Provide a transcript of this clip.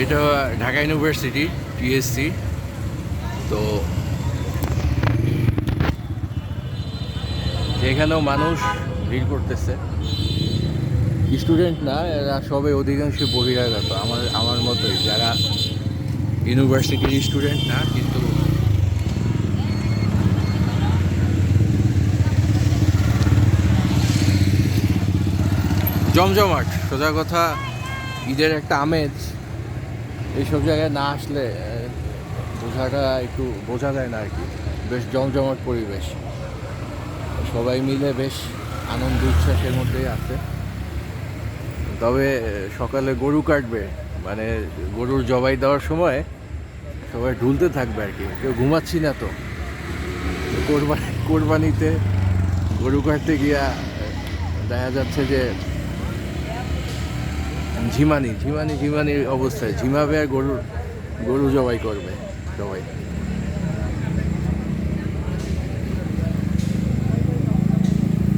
এটা Dhaka university TSC তো এখানেও মানুষ ভিড় করতেছে। স্টুডেন্ট না, এরা সবাই অধিকাংশ বহিরাগত, আমার আমার মতোই। যারা ইউনিভার্সিটির স্টুডেন্ট না, কিন্তু জমজমাট, সোজা কথা, ঈদের একটা আমেজ। এইসব জায়গায় না আসলে বোঝাটা একটু বোঝা যায় না আর কি। বেশ জমজমাট পরিবেশ। সবাই মিলে বেশ আনন্দ উচ্ছ্বাসের মধ্যেই আছে। তবে সকালে গরু কাটবে মানে গরুর জবাই দেওয়ার সময় সবাই ঢুলতে থাকবে আর কি। কেউ ঘুমাচ্ছি না তো। কোরবানি কোরবানিতে গরু কাটতে গিয়া দেখা যাচ্ছে যে ঝিমানি ঝিমানি ঝিমানি অবস্থায়। ঝিমাবে আর গরু গরু জবাই করবে সবাই।